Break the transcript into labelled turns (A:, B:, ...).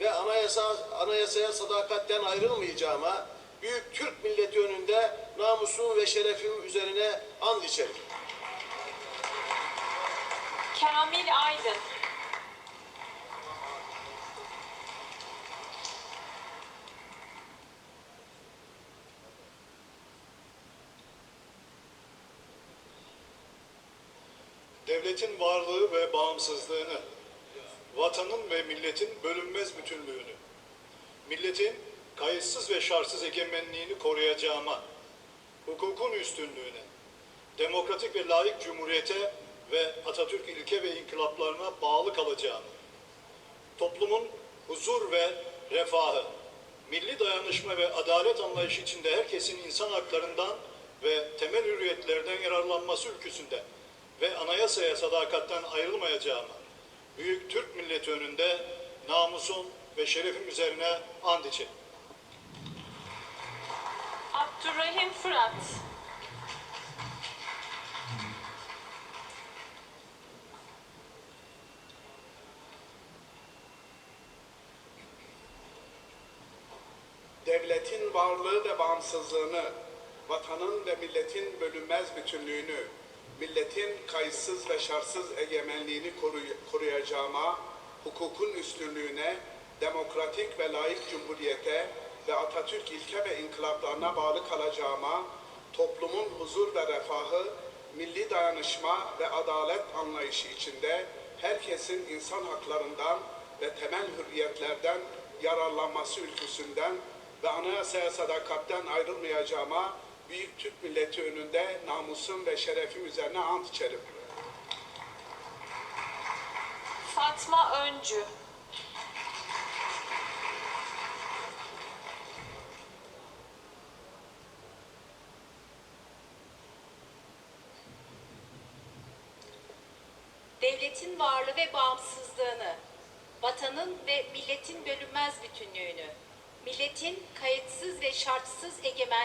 A: ve anayasa, anayasaya sadakatten ayrılmayacağıma büyük Türk milleti önünde namusum ve şerefim üzerine and içerim.
B: Kamil Aydın.
C: devletin varlığı ve bağımsızlığını, vatanın ve milletin bölünmez bütünlüğünü, milletin kayıtsız ve şartsız egemenliğini koruyacağıma, hukukun üstünlüğüne, demokratik ve layık cumhuriyete ve Atatürk ilke ve inkılaplarına bağlı kalacağımı, toplumun huzur ve refahı, milli dayanışma ve adalet anlayışı içinde herkesin insan haklarından ve temel hürriyetlerden yararlanması ülküsünde ve anayasaya sadakatten ayrılmayacağıma, büyük Türk milleti önünde namusum ve şerefim üzerine and içerim.
B: Abdurrahim Fırat.
D: devletin varlığı ve bağımsızlığını, vatanın ve milletin bölünmez bütünlüğünü, milletin kayıtsız ve şartsız egemenliğini koruy- koruyacağıma, hukukun üstünlüğüne, demokratik ve layık cumhuriyete ve Atatürk ilke ve inkılaplarına bağlı kalacağıma, toplumun huzur ve refahı, milli dayanışma ve adalet anlayışı içinde herkesin insan haklarından ve temel hürriyetlerden yararlanması ülküsünden ve anayasaya sadakatten ayrılmayacağıma büyük Türk milleti önünde namusum ve şerefim üzerine ant içerim.
B: Fatma Öncü.
E: devletin varlığı ve bağımsızlığını, vatanın ve milletin bölünmez bütünlüğünü, milletin kayıtsız ve şartsız egemenliğini